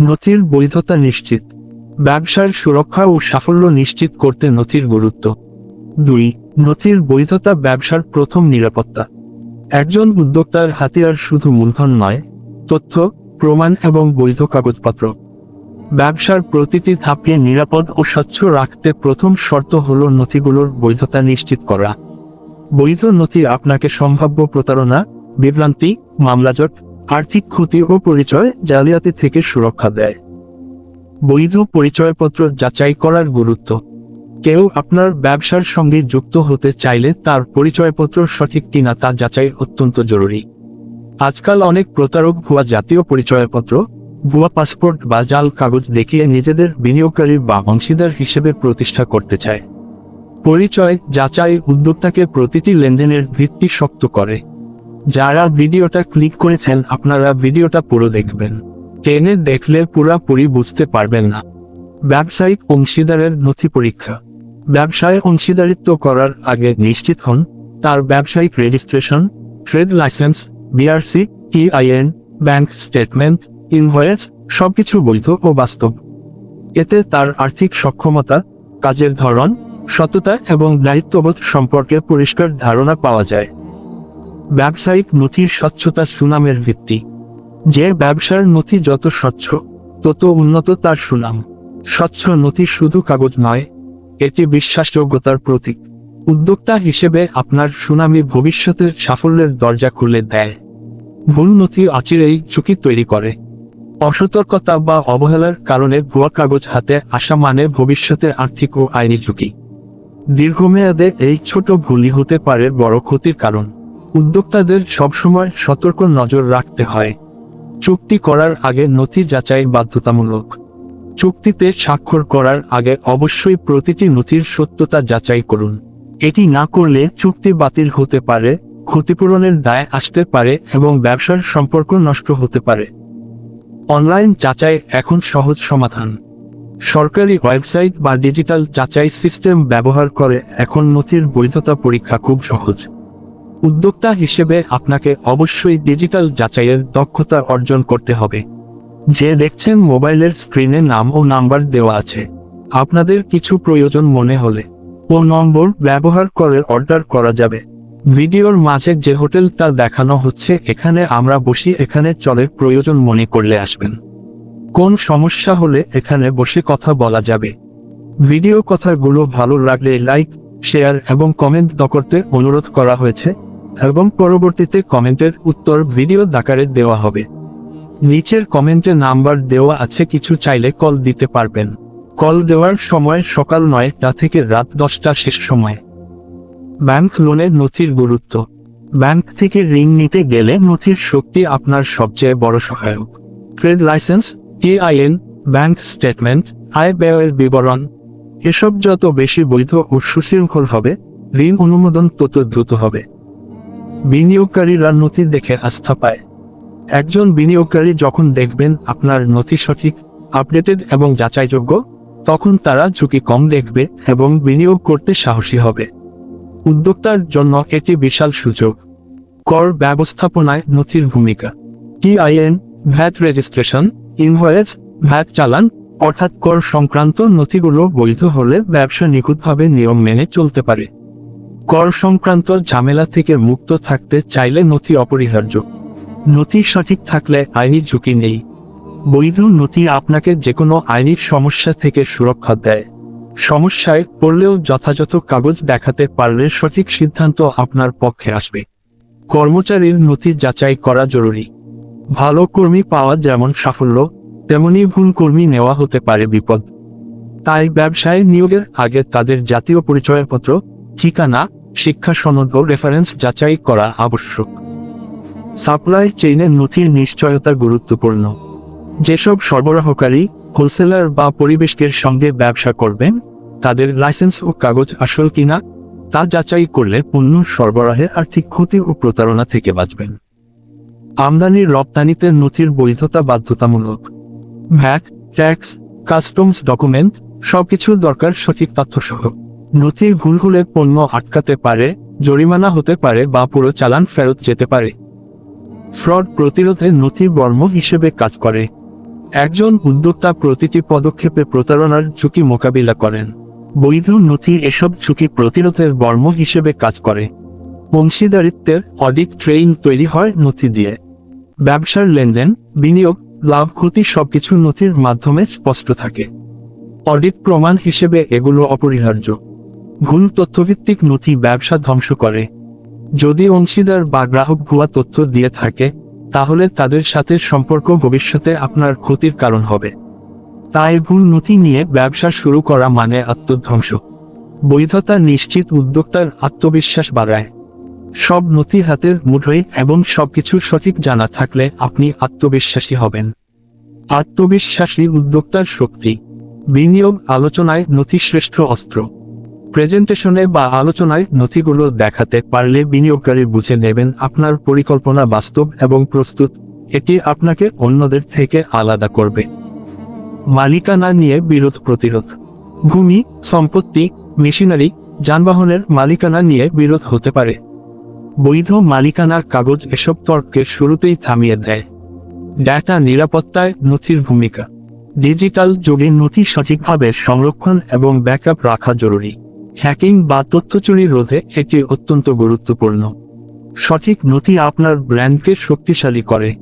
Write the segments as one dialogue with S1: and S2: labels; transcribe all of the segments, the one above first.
S1: নথির বৈধতা নিশ্চিত। ব্যবসার সুরক্ষা ও সাফল্য নিশ্চিত করতে নথির গুরুত্ব। দুই, নথির বৈধতা ব্যবসার প্রথম নিরাপত্তা। একজন উদ্যোক্তার হাতিয়ার শুধু মূলধন নয়, তথ্য, প্রমাণ এবং বৈধ কাগজপত্র। ব্যবসার প্রতিটি ধাপকে নিরাপদ ও স্বচ্ছ রাখতে প্রথম শর্ত হল নথিগুলোর বৈধতা নিশ্চিত করা। বৈধ নথি আপনাকে সম্ভাব্য প্রতারণা, বিভ্রান্তি, মামলাজট আর্থিক ক্ষতি ও পরিচয় জালিয়াতি থেকে সুরক্ষা দেয়। বৈধ পরিচয়পত্র যাচাই করার গুরুত্ব। কেউ আপনার ব্যবসার সঙ্গে যুক্ত হতে চাইলে তার পরিচয়পত্র সঠিক কিনা তা যাচাই অত্যন্ত জরুরি। আজকাল অনেক প্রতারক ভুয়া জাতীয় পরিচয়পত্র, ভুয়া পাসপোর্ট বা জাল কাগজ দেখিয়ে নিজেদের বিনিয়োগকারী বা অংশীদার হিসেবে প্রতিষ্ঠা করতে চায়। পরিচয় যাচাই উদ্যোক্তাকে প্রতিটি লেনদেনের ভিত্তি শক্ত করে। যারা ভিডিওটা ক্লিক করেছেন, আপনারা ভিডিওটা পুরো দেখবেন। টেনে দেখলে পুরাপুরি বুঝতে পারবেন না। ব্যবসায়িক অংশীদারের নথি পরীক্ষা। ব্যবসায় অংশীদারিত্ব করার আগে নিশ্চিত হন, তার ব্যবসায়িক registration, trade licence BRC TIN bank statement, invoice, সবকিছু বৈধ ও বাস্তব। এতে তার আর্থিক সক্ষমতা, কাজের ধরন, সততা এবং দায়িত্ববোধ সম্পর্কে পরিষ্কার ধারণা পাওয়া যায়। ব্যবসায়িক নথির স্বচ্ছতা সুনামের ভিত্তি। যে ব্যবসার নথি যত স্বচ্ছ, তত উন্নত তার সুনাম। স্বচ্ছ নথি শুধু কাগজ নয়, এটি বিশ্বাসযোগ্যতার প্রতীক। উদ্যোক্তা হিসেবে আপনার সুনামি ভবিষ্যতের সাফল্যের দরজা খুলে দেয়। ভুল নথি আচিরেই ঝুঁকি তৈরি করে। অসতর্কতা বা অবহেলার কারণে ভুয়া কাগজ হাতে আসা মানে ভবিষ্যতের আর্থিক ও আইনি ঝুঁকি। দীর্ঘমেয়াদে এই ছোট ভুলই হতে পারে বড় ক্ষতির কারণ। উদ্যোক্তাদের সবসময় সতর্ক নজর রাখতে হয়। চুক্তি করার আগে নথি যাচাই বাধ্যতামূলক। চুক্তিতে স্বাক্ষর করার আগে অবশ্যই প্রতিটি নথির সত্যতা যাচাই করুন। এটি না করলে চুক্তি বাতিল হতে পারে, ক্ষতিপূরণের দায় আসতে পারে এবং ব্যবসার সম্পর্ক নষ্ট হতে পারে। অনলাইন যাচাই এখন সহজ সমাধান। সরকারি ওয়েবসাইট বা ডিজিটাল যাচাই সিস্টেম ব্যবহার করে এখন নথির বৈধতা পরীক্ষা খুব সহজ। উদ্যোক্তা হিসেবে আপনাকে অবশ্যই ডিজিটাল যাচাইয়ের দক্ষতা অর্জন করতে হবে। যে দেখছেন মোবাইলের স্ক্রিনে নাম ও নাম্বার দেওয়া আছে। আপনাদের কিছু প্রয়োজন মনে হলে ও নম্বর ব্যবহার করে অর্ডার করা যাবে। ভিডিওর মাঝে যে হোটেলটা দেখানো হচ্ছে, এখানে আমরা বসি এখানে চলে প্রয়োজন মনে করলে আসবেন। কোন সমস্যা হলে এখানে বসে কথা বলা যাবে। ভিডিও কথাগুলো ভালো লাগলে লাইক, শেয়ার এবং কমেন্ট করতে অনুরোধ করা হয়েছে। এবং পরবর্তীতে কমেন্টের উত্তর ভিডিও দাকারে দেওয়া হবে। নিচের কমেন্টে নাম্বার দেওয়া আছে, কিছু চাইলে কল দিতে পারবেন। কল দেওয়ার সময় সকাল নয়টা থেকে রাত দশটা শেষ সময়। ব্যাংক লোনের নথির গুরুত্ব। ব্যাংক থেকে ঋণ নিতে গেলে নথির শক্তি আপনার সবচেয়ে বড় সহায়ক। Trade licence, TIN, bank statement, আয় ব্যয়ের বিবরণ। এসব যত বেশি বৈধ ও সুশৃঙ্খল হবে, ঋণ অনুমোদন তত দ্রুত হবে। বিনিয়োগকারীরা নথি দেখে আস্থা পায়। একজন বিনিয়োগকারী যখন দেখবেন আপনার নথি সঠিক, আপডেটেড এবং যাচাইযোগ্য, তখন তারা ঝুঁকি কম দেখবে এবং বিনিয়োগ করতে সাহসী হবে। উদ্যোক্তার জন্য এটি বিশাল সুযোগ। কর ব্যবস্থাপনায় নথির ভূমিকা। TIN, VAT registration, invoice, VAT চালান, অর্থাৎ কর সংক্রান্ত নথিগুলো বৈধ হলে ব্যবসা নিখুঁতভাবে নিয়ম মেনে চলতে পারে। কর সংক্রান্ত ঝামেলা থেকে মুক্ত থাকতে চাইলে নথি অপরিহার্য। নথি সঠিক থাকলে আইনি ঝুঁকি নেই। বৈধ নথি আপনাকে যে কোনো আইনি সমস্যা থেকে সুরক্ষা দেয়। সমস্যায় পড়লেও যথাযথ কাগজ দেখাতে পারলে সঠিক সিদ্ধান্ত আপনার পক্ষে আসবে। কর্মচারীর নথি যাচাই করা জরুরি। ভালো কর্মী পাওয়া যেমন সাফল্য, তেমনি ভুল কর্মী নেওয়া হতে পারে বিপদ। তাই ব্যবসায় নিয়োগের আগে তাদের জাতীয় পরিচয়পত্র, ঠিকানা শিক্ষা সনদ ও রেফারেন্স যাচাই করা আবশ্যক। সাপ্লাই চেইনের নথির নিশ্চয়তা গুরুত্বপূর্ণ। যেসব সরবরাহকারী হোলসেলার বা পরিবেশকের সঙ্গে ব্যবসা করবেন, তাদের লাইসেন্স ও কাগজ আসল কিনা, তা যাচাই করলে পণ্য সরবরাহের আর্থিক ক্ষতি ও প্রতারণা থেকে বাঁচবেন। আমদানির রপ্তানিতে নথির বৈধতা বাধ্যতামূলক। ভ্যাট ট্যাক্স কাস্টমস ডকুমেন্ট সবকিছুর দরকার সঠিক তথ্যসহ। নথির ভুল হলে পণ্য আটকাতে পারে, জরিমানা হতে পারে বা পুরো চালান ফেরত যেতে পারে। ফ্রড প্রতিরোধে নথি বর্ম হিসেবে কাজ করে। একজন উদ্যোক্তা প্রতিটি পদক্ষেপে প্রতারণার ঝুঁকি মোকাবিলা করেন। বৈধ নথি এসব ঝুঁকি প্রতিরোধের বর্ম হিসেবে কাজ করে। অংশীদারিত্বের অডিট ট্রেইন তৈরি হয় নথি দিয়ে। ব্যবসার লেনদেন, বিনিয়োগ, লাভ, ক্ষতি সবকিছু নথির মাধ্যমে স্পষ্ট থাকে। অডিট প্রমাণ হিসেবে এগুলো অপরিহার্য। ভুল তথ্যভিত্তিক নথি ব্যবসা ধ্বংস করে। যদি অংশীদার বা গ্রাহক ভুয়া তথ্য দিয়ে থাকে, তাহলে তাদের সাথে সম্পর্ক ভবিষ্যতে আপনার ক্ষতির কারণ হবে। তাই ভুল নথি নিয়ে ব্যবসা শুরু করা মানে আত্মধ্বংস। বৈধতা নিশ্চিত উদ্যোক্তার আত্মবিশ্বাস বাড়ায়। সব নথি হাতের মুঠোয় এবং সবকিছু সঠিক জানা থাকলে আপনি আত্মবিশ্বাসী হবেন। আত্মবিশ্বাসী উদ্যোক্তার শক্তি। বিনিয়োগ আলোচনায় নথি শ্রেষ্ঠ অস্ত্র। প্রেজেন্টেশনে বা আলোচনায় নথিগুলো দেখাতে পারলে বিনিয়োগকারী বুঝে নেবেন আপনার পরিকল্পনা বাস্তব এবং প্রস্তুত। এটি আপনাকে অন্যদের থেকে আলাদা করবে। মালিকানা নিয়ে বিরোধ প্রতিরোধ। ভূমি, সম্পত্তি, মেশিনারি, যানবাহনের মালিকানা নিয়ে বিরোধ হতে পারে। বৈধ মালিকানা কাগজ এসব তর্কের শুরুতেই থামিয়ে দেয়। ডাটা নিরাপত্তায় নথির ভূমিকা। ডিজিটাল যুগে নথি সঠিকভাবে সংরক্ষণ এবং ব্যাকআপ রাখা জরুরি। হ্যাকিং বা তথ্য চুরি রোধে এটি অত্যন্ত গুরুত্বপূর্ণ। সঠিক নথি আপনার ব্র্যান্ডকে শক্তিশালী করে।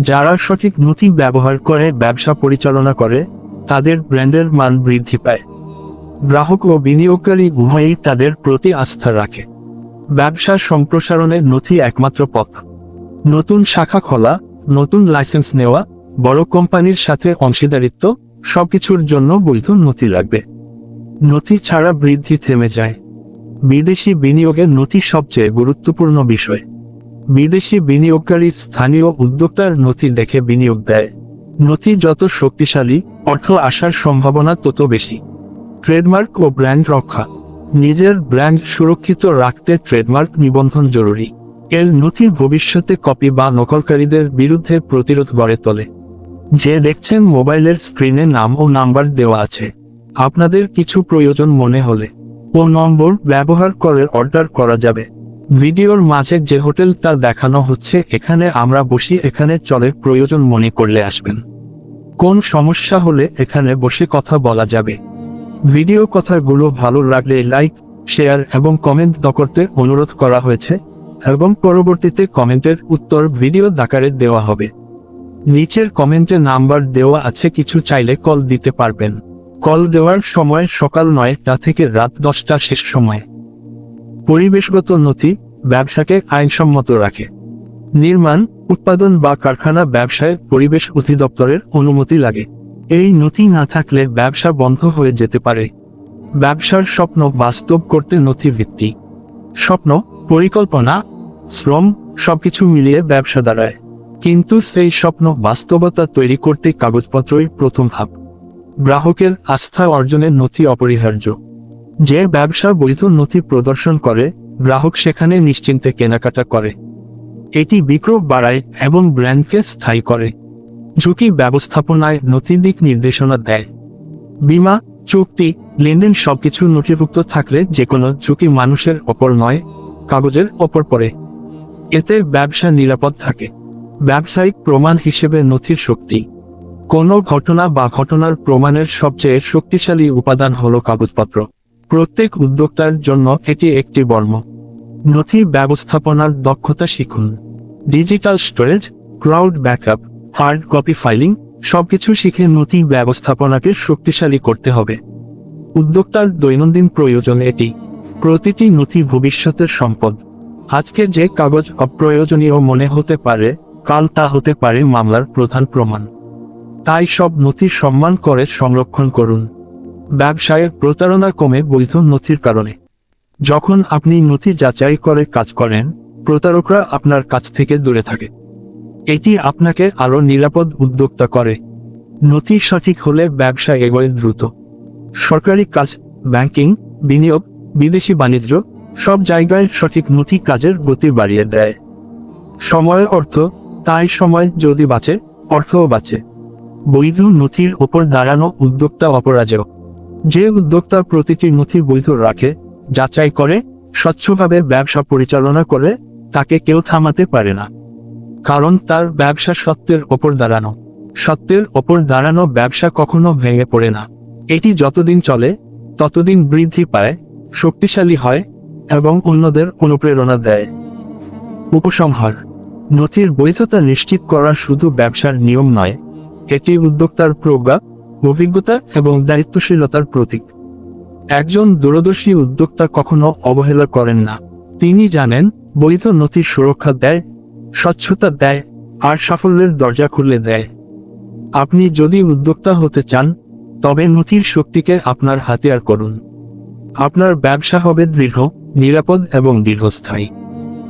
S1: যারা সঠিক নথি ব্যবহার করে, ব্যবসা পরিচালনা করে, তাদের ব্র্যান্ডের মান বৃদ্ধি পায়। গ্রাহক ও বিনিয়োগকারী উভয়ই তাদের প্রতি আস্থা রাখে। ব্যবসা সম্প্রসারণের নথি একমাত্র পথ। নতুন শাখা খোলা, নতুন লাইসেন্স নেওয়া, বড় কোম্পানির সাথে অংশীদারিত্ব, সবকিছুর জন্য বৈধ নথি লাগবে। নথি ছাড়া বৃদ্ধি থেমে যায়। বিদেশি বিনিয়োগের নথি সবচেয়ে গুরুত্বপূর্ণ বিষয়। বিদেশি বিনিয়োগকারী স্থানীয় উদ্যোক্তার নথি দেখে বিনিয়োগ দেয়। নথি যত শক্তিশালী, অর্থ আসার সম্ভাবনা তত বেশি। ট্রেডমার্ক ও ব্র্যান্ড রক্ষা। নিজের ব্র্যান্ড সুরক্ষিত রাখতে ট্রেডমার্ক নিবন্ধন জরুরি। এর নথি ভবিষ্যতে কপি বা নকলকারীদের বিরুদ্ধে প্রতিরোধ গড়ে তোলে। যে দেখছেন মোবাইলের স্ক্রিনে নাম ও নাম্বার দেওয়া আছে। আপনাদের কিছু প্রয়োজন মনে হলে ও নম্বর ব্যবহার করে অর্ডার করা যাবে। ভিডিওর মাঝে যে হোটেলটা দেখানো হচ্ছে, এখানে আমরা বসি, এখানে চলে প্রয়োজন মনে করলে আসবেন। কোন সমস্যা হলে এখানে বসে কথা বলা যাবে। ভিডিও কথাগুলো ভালো লাগলে লাইক, শেয়ার এবং কমেন্ট করতে অনুরোধ করা হয়েছে এবং পরবর্তীতে কমেন্টের উত্তর ভিডিও দাকারে দেওয়া হবে। নিচের কমেন্টে নাম্বার দেওয়া আছে, কিছু চাইলে কল দিতে পারবেন। কল দেওয়ার সময় সকাল নয়টা থেকে রাত দশটা শেষ সময়। পরিবেশগত নথি, ব্যবসাকে আইনসম্মত রাখে। নির্মাণ, উৎপাদন বা কারখানা ব্যবসায় পরিবেশ অধিদপ্তরের অনুমতি লাগে। এই নথি না থাকলে ব্যবসা বন্ধ হয়ে যেতে পারে। ব্যবসার স্বপ্ন বাস্তব করতে নথি ভিত্তি স্বপ্ন, পরিকল্পনা, শ্রম, সবকিছু মিলিয়ে ব্যবসা দাঁড়ায়। কিন্তু সেই স্বপ্ন বাস্তবতা তৈরি করতে কাগজপত্রই প্রথম ধাপ। গ্রাহকের আস্থা অর্জনের নথি অপরিহার্য। যে ব্যবসা বৈধ নথি প্রদর্শন করে, গ্রাহক সেখানে নিশ্চিন্তে কেনাকাটা করে। এটি বিক্রয় বাড়ায় এবং ব্র্যান্ডকে স্থায়ী করে। ঝুঁকি ব্যবস্থাপনায় নথি দিক নির্দেশনা দেয়। বিমা, চুক্তি, লেনদেন সবকিছু নথিভুক্ত থাকলে যে কোনো ঝুঁকি মানুষের ওপর নয়, কাগজের ওপর পড়ে। এতে ব্যবসা নিরাপদ থাকে। ব্যবসায়িক প্রমাণ হিসেবে নথির শক্তি। কোনো ঘটনা বা ঘটনার প্রমাণের সবচেয়ে শক্তিশালী উপাদান হল কাগজপত্র। প্রত্যেক উদ্যোক্তার জন্য এটি একটি বর্ম। নথি ব্যবস্থাপনার দক্ষতা শিখুন। Digital storage, cloud backup, hard copy filing, সবকিছু শিখে নথি ব্যবস্থাপনাকে শক্তিশালী করতে হবে। উদ্যোক্তার দৈনন্দিন প্রয়োজন এটি। প্রতিটি নথি ভবিষ্যতের সম্পদ। আজকে যে কাগজ অপ্রয়োজনীয় মনে হতে পারে, কাল তা হতে পারে মামলার প্রধান প্রমাণ। তাই সব নথি সম্মান করে সংরক্ষণ করুন। ব্যবসায়ের প্রতারণা কমে বৈধ নথির কারণে। যখন আপনি নথি যাচাই করে কাজ করেন, প্রতারকরা আপনার কাছ থেকে দূরে থাকে। এটি আপনাকে আরও নিরাপদ উদ্যোক্তা করে। নথি সঠিক হলে ব্যবসা এগোয় দ্রুত। সরকারি কাজ, ব্যাংকিং, বিনিয়োগ, বিদেশি বাণিজ্য, সব জায়গায় সঠিক নথি কাজের গতি বাড়িয়ে দেয়। সময়ের অর্থ, তাই সময় যদি বাঁচে, অর্থও বাঁচে। বৈধ নথির ওপর দাঁড়ানো উদ্যোক্তা অপরাজেয়। যে উদ্যোক্তা প্রতিটি নথি বৈধ রাখে, যাচাই করে, স্বচ্ছভাবে ব্যবসা পরিচালনা করে, তাকে কেউ থামাতে পারে না। কারণ তার ব্যবসা সত্যের ওপর দাঁড়ানো। সত্যের ওপর দাঁড়ানো ব্যবসা কখনো ভেঙে পড়ে না। এটি যতদিন চলে, ততদিন বৃদ্ধি পায়, শক্তিশালী হয়, এবং অন্যদের অনুপ্রেরণা দেয়। উপসংহার। নথির বৈধতা নিশ্চিত করা শুধু ব্যবসার নিয়ম নয় এটি উদ্যোক্তার প্রজ্ঞা, অভিজ্ঞতা এবং দায়িত্বশীলতার প্রতীক। একজন দূরদর্শী উদ্যোক্তা কখনো অবহেলা করেন না। তিনি জানেন, বৈধ নথির সুরক্ষা দেয়, স্বচ্ছতা দেয়, আর সাফল্যের দরজা খুলে দেয়। আপনি যদি উদ্যোক্তা হতে চান, তবে নথির শক্তিকে আপনার হাতিয়ার করুন। আপনার ব্যবসা হবে দৃঢ়, নিরাপদ এবং দীর্ঘস্থায়ী।